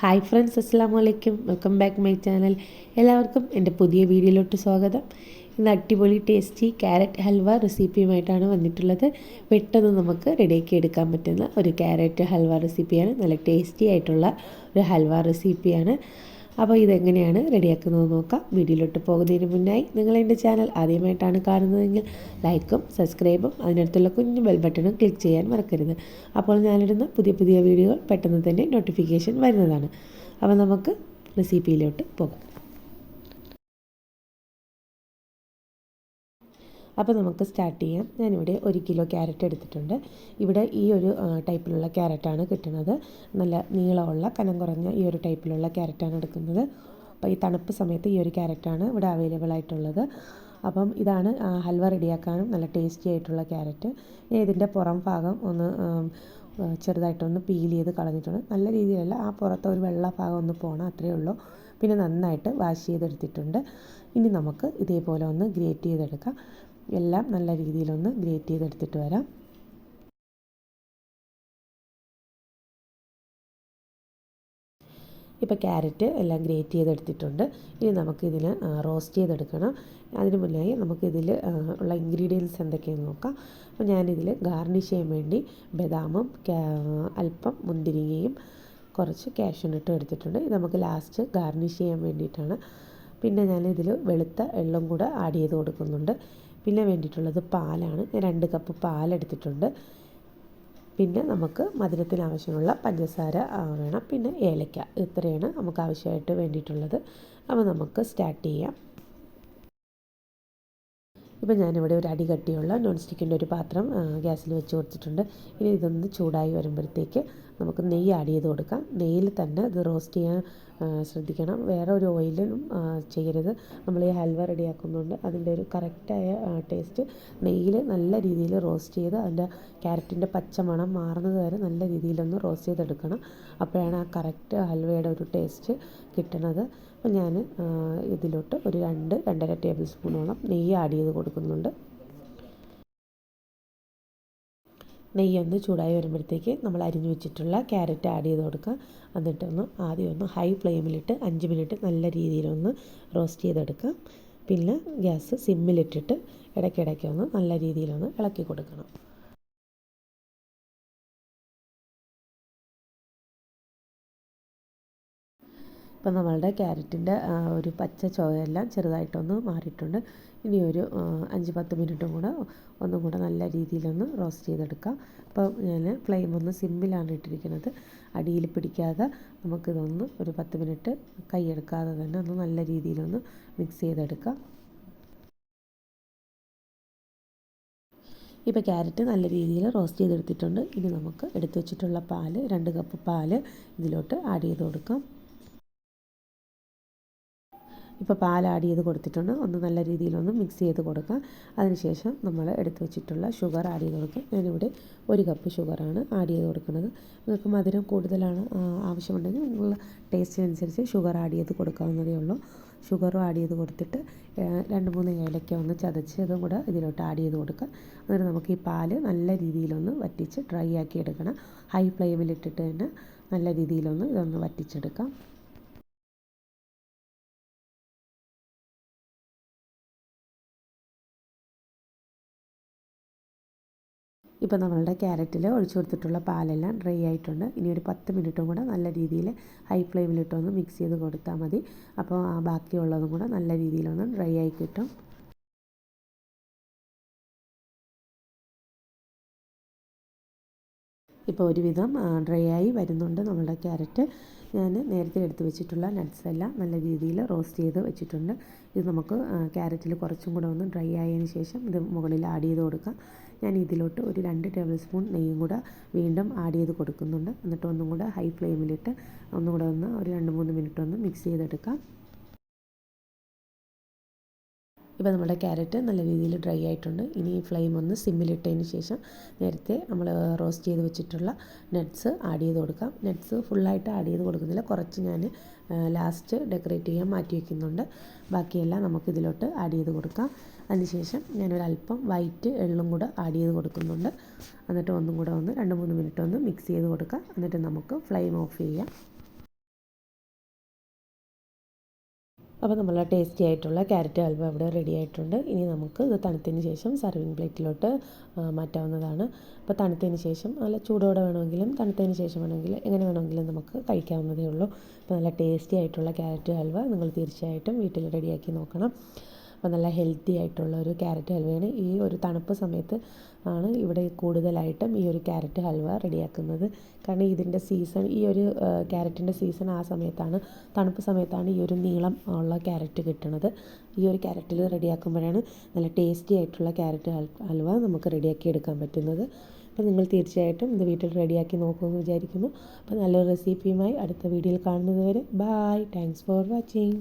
Hi friends അസ്സാം വലൈക്കും welcome back my channel എല്ലാവർക്കും എന്റെ പുതിയ വീഡിയോയിലോട്ട് സ്വാഗതം. ഇന്ന് അടിപൊളി ടേസ്റ്റി ക്യാരറ്റ് ഹൽവ റെസിപ്പിയുമായിട്ടാണ് വന്നിട്ടുള്ളത്. പെട്ടെന്ന് നമുക്ക് റെഡിയാക്കി എടുക്കാൻ പറ്റുന്ന ഒരു ക്യാരറ്റ് ഹൽവ റെസിപ്പിയാണ് നല്ല ടേസ്റ്റി ആയിട്ടുള്ള ഒരു ഹൽവ റെസിപ്പിയാണ് അപ്പോൾ ഇതെങ്ങനെയാണ് റെഡിയാക്കുന്നത് നോക്കാം. വീഡിയോയിലോട്ട് പോകുന്നതിന് മുന്നായി നിങ്ങൾ എന്റെ ചാനൽ ആദ്യമായിട്ടാണ് കാണുന്നതെങ്കിൽ ലൈക്കും സബ്സ്ക്രൈബും അതിനടുത്തുള്ള കുഞ്ഞു ബെൽ ബട്ടണും ക്ലിക്ക് ചെയ്യാൻ മറക്കരുത്. അപ്പോൾ ഞാനിടുന്ന പുതിയ പുതിയ വീഡിയോകൾ പെട്ടെന്ന് തന്നെ നോട്ടിഫിക്കേഷൻ വരുന്നതാണ്. അപ്പോൾ നമുക്ക് റെസിപ്പിയിലോട്ട് പോകാം. അപ്പോൾ നമുക്ക് സ്റ്റാർട്ട് ചെയ്യാം. ഞാനിവിടെ ഒരു കിലോ ക്യാരറ്റ് എടുത്തിട്ടുണ്ട്. ഇവിടെ ഈ ഒരു ടൈപ്പിലുള്ള ക്യാരറ്റാണ് കിട്ടുന്നത്. നല്ല നീളമുള്ള കനം കുറഞ്ഞ ഈ ഒരു ടൈപ്പിലുള്ള ക്യാരറ്റാണ് എടുക്കുന്നത്. അപ്പോൾ ഈ തണുപ്പ് സമയത്ത് ഈ ഒരു ക്യാരറ്റാണ് ഇവിടെ അവൈലബിൾ ആയിട്ടുള്ളത്. അപ്പം ഇതാണ് ഹൽവ റെഡിയാക്കാനും നല്ല ടേസ്റ്റി ആയിട്ടുള്ള ക്യാരറ്റ്. ഞാൻ ഇതിന്റെ പുറം ഭാഗം ഒന്ന് ചെറുതായിട്ടൊന്ന് പീൽ ചെയ്ത് കളഞ്ഞിട്ടുണ്ട്. നല്ല രീതിയിലല്ല ആ പുറത്തെ ഒരു വെള്ള ഭാഗം ഒന്ന് പോകണം അത്രയേ ഉള്ളൂ. പിന്നെ നന്നായിട്ട് വാഷ് ചെയ്തെടുത്തിട്ടുണ്ട്. ഇനി നമുക്ക് ഇതേപോലെ ഒന്ന് ഗ്രേറ്റ് ചെയ്തെടുക്കാം. എല്ലാം നല്ല രീതിയിലൊന്ന് ഗ്രേറ്റ് ചെയ്തെടുത്തിട്ട് വരാം. ഇപ്പോൾ ക്യാരറ്റ് എല്ലാം ഗ്രേറ്റ് ചെയ്തെടുത്തിട്ടുണ്ട്. ഇനി നമുക്കിതിന് റോസ്റ്റ് ചെയ്തെടുക്കണം. അതിന് മുന്നായി നമുക്കിതിൽ ഉള്ള ഇൻഗ്രീഡിയൻസ് എന്തൊക്കെയാണെന്ന് നോക്കാം. അപ്പോൾ ഞാനിതിൽ ഗാർണിഷ് ചെയ്യാൻ വേണ്ടി ബദാമും അല്പം മുന്തിരിങ്ങയും കുറച്ച് കാഷ്യൂനട്ടും എടുത്തിട്ടുണ്ട്. ഇത് നമുക്ക് ലാസ്റ്റ് ഗാർണിഷ് ചെയ്യാൻ വേണ്ടിയിട്ടാണ്. പിന്നെ ഞാൻ ഇതിൽ വെളുത്ത എള്ളും കൂടെ ആഡ് ചെയ്ത് കൊടുക്കുന്നുണ്ട്. പിന്നെ വേണ്ടിയിട്ടുള്ളത് പാലാണ്. ഞാൻ രണ്ട് കപ്പ് പാലെടുത്തിട്ടുണ്ട്. പിന്നെ നമുക്ക് മധുരത്തിന് ആവശ്യമുള്ള പഞ്ചസാര വേണം. പിന്നെ ഏലക്ക. ഇത്രയാണ് നമുക്ക് ആവശ്യമായിട്ട് വേണ്ടിയിട്ടുള്ളത്. അപ്പോൾ നമുക്ക് സ്റ്റാർട്ട് ചെയ്യാം. ഇപ്പം ഞാനിവിടെ ഒരു അടി കട്ടിയുള്ള നോൺ സ്റ്റിക്കിന്റെ ഒരു പാത്രം ഗ്യാസിൽ വെച്ച് കൊടുത്തിട്ടുണ്ട്. ഇനി ഇതൊന്ന് ചൂടായി വരുമ്പോഴത്തേക്ക് നമുക്ക് നെയ്യ് ആഡ് ചെയ്ത് കൊടുക്കാം. നെയ്യിൽ തന്നെ ഇത് റോസ്റ്റ് ചെയ്യാൻ ശ്രദ്ധിക്കണം. വേറെ ഒരു ഓയിലും ചെയ്യരുത്. നമ്മൾ ഈ ഹൽവ റെഡിയാക്കുന്നുണ്ട് അതിന്റെ ഒരു കറക്റ്റായ ടേസ്റ്റ് നെയ്യിൽ നല്ല രീതിയിൽ റോസ്റ്റ് ചെയ്ത് അതിന്റെ ക്യാരറ്റിന്റെ പച്ചമണം മാറുന്നത് വരെ നല്ല രീതിയിലൊന്ന് റോസ്റ്റ് ചെയ്തെടുക്കണം. അപ്പോഴാണ് ആ കറക്റ്റ് ഹൽവയുടെ ഒരു ടേസ്റ്റ് കിട്ടണത്. അപ്പോൾ ഞാൻ ഇതിലോട്ട് ഒരു രണ്ട് രണ്ടര ടേബിൾ സ്പൂണോളം നെയ്യ് ആഡ് ചെയ്ത് കൊടുക്കുന്നുണ്ട്. നെയ്യൊന്ന് ചൂടായി വരുമ്പോഴത്തേക്ക് നമ്മൾ അരിഞ്ഞു വെച്ചിട്ടുള്ള ക്യാരറ്റ് ആഡ് ചെയ്ത് കൊടുക്കുക. എന്നിട്ടൊന്ന് ആദ്യം ഒന്ന് ഹൈ ഫ്ലെയിമിലിട്ട് അഞ്ച് മിനിറ്റ് നല്ല രീതിയിലൊന്ന് റോസ്റ്റ് ചെയ്തെടുക്കുക. പിന്നെ ഗ്യാസ് സിമ്മിലിട്ടിട്ട് ഇടയ്ക്കിടയ്ക്ക് ഒന്ന് നല്ല രീതിയിലൊന്ന് ഇളക്കി കൊടുക്കണം. ഇപ്പം നമ്മളുടെ ക്യാരറ്റിന്റെ ഒരു പച്ച ചുവയെല്ലാം ചെറുതായിട്ടൊന്ന് മാറിയിട്ടുണ്ട്. ഇനി ഒരു അഞ്ച് പത്ത് മിനിറ്റും കൂടെ ഒന്നും കൂടെ നല്ല രീതിയിലൊന്ന് റോസ്റ്റ് ചെയ്തെടുക്കാം. അപ്പോൾ ഞാൻ ഫ്ലെയിം ഒന്ന് സിമ്മിലാണ് ഇട്ടിരിക്കുന്നത്. അടിയിൽ പിടിക്കാതെ നമുക്കിതൊന്ന് ഒരു പത്ത് മിനിറ്റ് കൈയെടുക്കാതെ തന്നെ ഒന്ന് നല്ല രീതിയിലൊന്ന് മിക്സ് ചെയ്തെടുക്കാം. ഇപ്പോൾ ക്യാരറ്റ് നല്ല രീതിയിൽ റോസ്റ്റ് ചെയ്തെടുത്തിട്ടുണ്ട്. ഇനി നമുക്ക് എടുത്തു വെച്ചിട്ടുള്ള പാൽ രണ്ട് കപ്പ് പാൽ ഇതിലോട്ട് ആഡ് ചെയ്ത് കൊടുക്കാം. ഇപ്പോൾ പാൽ ആഡ് ചെയ്ത് കൊടുത്തിട്ടുണ്ട്. ഒന്ന് നല്ല രീതിയിലൊന്ന് മിക്സ് ചെയ്ത് കൊടുക്കാം. അതിനുശേഷം നമ്മൾ എടുത്ത് വെച്ചിട്ടുള്ള ഷുഗർ ആഡ് ചെയ്ത് കൊടുക്കാം. ഞാനിവിടെ ഒരു കപ്പ് ഷുഗറാണ് ആഡ് ചെയ്ത് കൊടുക്കുന്നത്. നിങ്ങൾക്ക് മധുരം കൂടുതലാണ് ആവശ്യമുണ്ടെങ്കിൽ നിങ്ങളുടെ ടേസ്റ്റിനനുസരിച്ച് ഷുഗർ ആഡ് ചെയ്ത് കൊടുക്കാവുന്നതേ ഉള്ളൂ. ഷുഗറും ആഡ് ചെയ്ത് കൊടുത്തിട്ട് രണ്ട് മൂന്ന് ഏലക്ക ഒന്ന് ചതച്ചതും കൂടെ ഇതിലോട്ട് ആഡ് ചെയ്ത് കൊടുക്കുക. എന്നിട്ട് നമുക്ക് ഈ പാൽ നല്ല രീതിയിലൊന്ന് വറ്റിച്ച് ഡ്രൈ ആക്കി എടുക്കണം. ഹൈ ഫ്ലെയിമിലിട്ടിട്ട് തന്നെ നല്ല രീതിയിലൊന്ന് ഇതൊന്ന് വറ്റിച്ചെടുക്കാം. ഇപ്പോൾ നമ്മളുടെ ക്യാരറ്റിൽ ഒഴിച്ചു കൊടുത്തിട്ടുള്ള പാലെല്ലാം ഡ്രൈ ആയിട്ടുണ്ട്. ഇനി ഒരു പത്ത് മിനിറ്റും കൂടെ നല്ല രീതിയിൽ ഹൈ ഫ്ലെയിമിലിട്ടൊന്ന് മിക്സ് ചെയ്ത് കൊടുത്താൽ മതി. അപ്പോൾ ആ ബാക്കിയുള്ളതും കൂടെ നല്ല രീതിയിലൊന്ന് ഡ്രൈ ആയി കിട്ടും. ഇപ്പോൾ ഒരുവിധം ഡ്രൈ ആയി വരുന്നുണ്ട് നമ്മളുടെ ക്യാരറ്റ്. ഞാൻ നേരത്തെ എടുത്ത് വെച്ചിട്ടുള്ള നട്ട്സ് എല്ലാം നല്ല രീതിയിൽ റോസ്റ്റ് ചെയ്ത് വെച്ചിട്ടുണ്ട്. ഇത് നമുക്ക് ക്യാരറ്റിൽ കുറച്ചും കൂടെ ഒന്ന് ഡ്രൈ ആയതിന് ശേഷം ഇത് മുകളിൽ ആഡ് ചെയ്ത് കൊടുക്കാം. ഞാൻ ഇതിലോട്ട് ഒരു രണ്ട് ടേബിൾ സ്പൂൺ നെയ്യും കൂടെ വീണ്ടും ആഡ് ചെയ്ത് കൊടുക്കുന്നുണ്ട്. എന്നിട്ട് ഒന്നും കൂടെ ഹൈ ഫ്ലെയിമിലിട്ട് ഒന്നും കൂടെ ഒന്ന് ഒരു രണ്ട് മൂന്ന് മിനിറ്റ് ഒന്ന് മിക്സ് ചെയ്തെടുക്കാം. ഇപ്പോൾ നമ്മുടെ ക്യാരറ്റ് നല്ല രീതിയിൽ ഡ്രൈ ആയിട്ടുണ്ട്. ഇനി ഫ്ലെയിം ഒന്ന് സിമ്മിലിട്ടതിന് ശേഷം നേരത്തെ നമ്മൾ റോസ്റ്റ് ചെയ്ത് വെച്ചിട്ടുള്ള നട്ട്സ് ആഡ് ചെയ്ത് കൊടുക്കാം. നട്ട്സ് ഫുള്ളായിട്ട് ആഡ് ചെയ്ത് കൊടുക്കുന്നില്ല കുറച്ച് ഞാൻ ലാസ്റ്റ് ഡെക്കറേറ്റ് ചെയ്യാൻ മാറ്റി വയ്ക്കുന്നുണ്ട് ബാക്കിയെല്ലാം നമുക്ക് ഇതിലോട്ട് ആഡ് ചെയ്ത് കൊടുക്കാം. അതിനുശേഷം ഞാനൊരല്പം വൈറ്റ് എള്ളും കൂടെ ആഡ് ചെയ്ത് കൊടുക്കുന്നുണ്ട്. എന്നിട്ട് ഒന്നും കൂടെ ഒന്ന് രണ്ട് മൂന്ന് മിനിറ്റ് ഒന്ന് മിക്സ് ചെയ്ത് കൊടുക്കാം. എന്നിട്ട് നമുക്ക് ഫ്ലെയിം ഓഫ് ചെയ്യാം. അപ്പോൾ നമ്മളെ ടേസ്റ്റി ആയിട്ടുള്ള ക്യാരറ്റ് ഹൽവ ഇവിടെ റെഡി ആയിട്ടുണ്ട്. ഇനി നമുക്ക് ഇത് തണുത്തതിന് ശേഷം സർവിങ് പ്ലേറ്റിലോട്ട് മാറ്റാവുന്നതാണ്. അപ്പോൾ തണുത്തതിന് ശേഷം നല്ല ചൂടോടെ വേണമെങ്കിലും തണുത്തതിന് ശേഷം വേണമെങ്കിലും എങ്ങനെ വേണമെങ്കിലും നമുക്ക് കഴിക്കാവുന്നതേ ഉള്ളൂ. അപ്പോൾ നല്ല ടേസ്റ്റി ആയിട്ടുള്ള ക്യാരറ്റ് ഹൽവ നിങ്ങൾ തീർച്ചയായിട്ടും വീട്ടിൽ റെഡിയാക്കി നോക്കണം. അപ്പോൾ നല്ല ഹെൽത്തി ആയിട്ടുള്ള ഒരു ക്യാരറ്റ് ഹൽവയാണ്. ഈ ഒരു തണുപ്പ് സമയത്ത് ആണ് ഇവിടെ കൂടുതലായിട്ടും ഈ ഒരു ക്യാരറ്റ് ഹൽവ റെഡിയാക്കുന്നത്. കാരണം ഇതിന്റെ സീസൺ ഈ ഒരു ക്യാരറ്റിന്റെ സീസൺ ആ സമയത്താണ് തണുപ്പ് സമയത്താണ് ഈ ഒരു നീളം ഉള്ള ക്യാരറ്റ് കിട്ടുന്നത് ഈ ഒരു ക്യാരറ്റിൽ റെഡിയാക്കുമ്പോഴാണ് നല്ല ടേസ്റ്റി ആയിട്ടുള്ള ക്യാരറ്റ് ഹൽവ നമുക്ക് റെഡിയാക്കി എടുക്കാൻ പറ്റുന്നത്. അപ്പോൾ നിങ്ങൾ തീർച്ചയായിട്ടും ഇത് വീട്ടിൽ റെഡിയാക്കി നോക്കുമെന്ന് വിചാരിക്കുന്നു. അപ്പോൾ നല്ലൊരു റെസിപ്പിയുമായി അടുത്ത വീഡിയോയിൽ കാണുന്നത് വരെ ബായ് താങ്ക്സ് ഫോർ വാച്ചിങ്